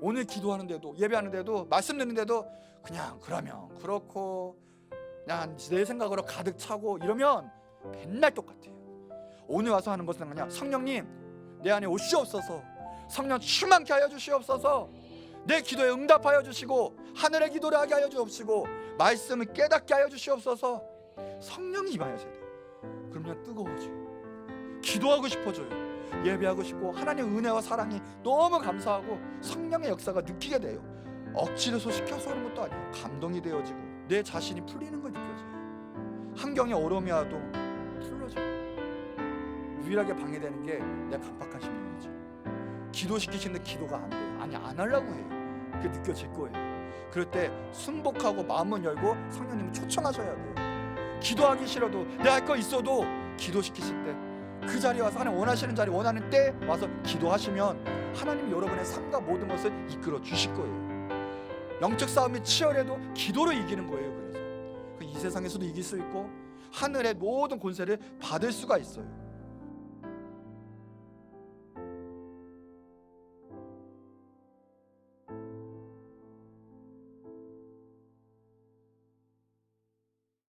오늘 기도하는데도 예배하는데도 말씀 듣는데도 그냥 그러면 그렇고 그냥 내 생각으로 가득 차고 이러면 맨날 똑같아요. 오늘 와서 하는 것은 그냥 성령님 내 안에 오시옵소서 성령 충만케 하여 주시옵소서 내 기도에 응답하여 주시고 하늘의 기도를 하게 하여 주옵시고 말씀을 깨닫게 하여 주시옵소서 성령이 임하셔야 돼요. 그러면 뜨거워져요. 기도하고 싶어져요. 예배하고 싶고 하나님의 은혜와 사랑이 너무 감사하고 성령의 역사가 느끼게 돼요. 억지로 소식해서 하는 것도 아니에요. 감동이 되어지고 내 자신이 풀리는 걸 느껴져요. 환경이 어려움이 와도 풀려져요. 유일하게 방해되는 게내 깜빡한 심령이죠. 기도시키시는데 기도가 안 돼요. 아니 안 하려고 해요. 그게 느껴질 거예요. 그럴 때 순복하고 마음을 열고 성령님을 초청하셔야 돼요. 기도하기 싫어도 내 할 거 있어도 기도시키실 때 그 자리에 와서 하나님 원하시는 자리 원하는 때 와서 기도하시면 하나님이 여러분의 삶과 모든 것을 이끌어 주실 거예요. 영적 싸움이 치열해도 기도로 이기는 거예요. 그래서 이 세상에서도 이길 수 있고 하늘의 모든 권세를 받을 수가 있어요.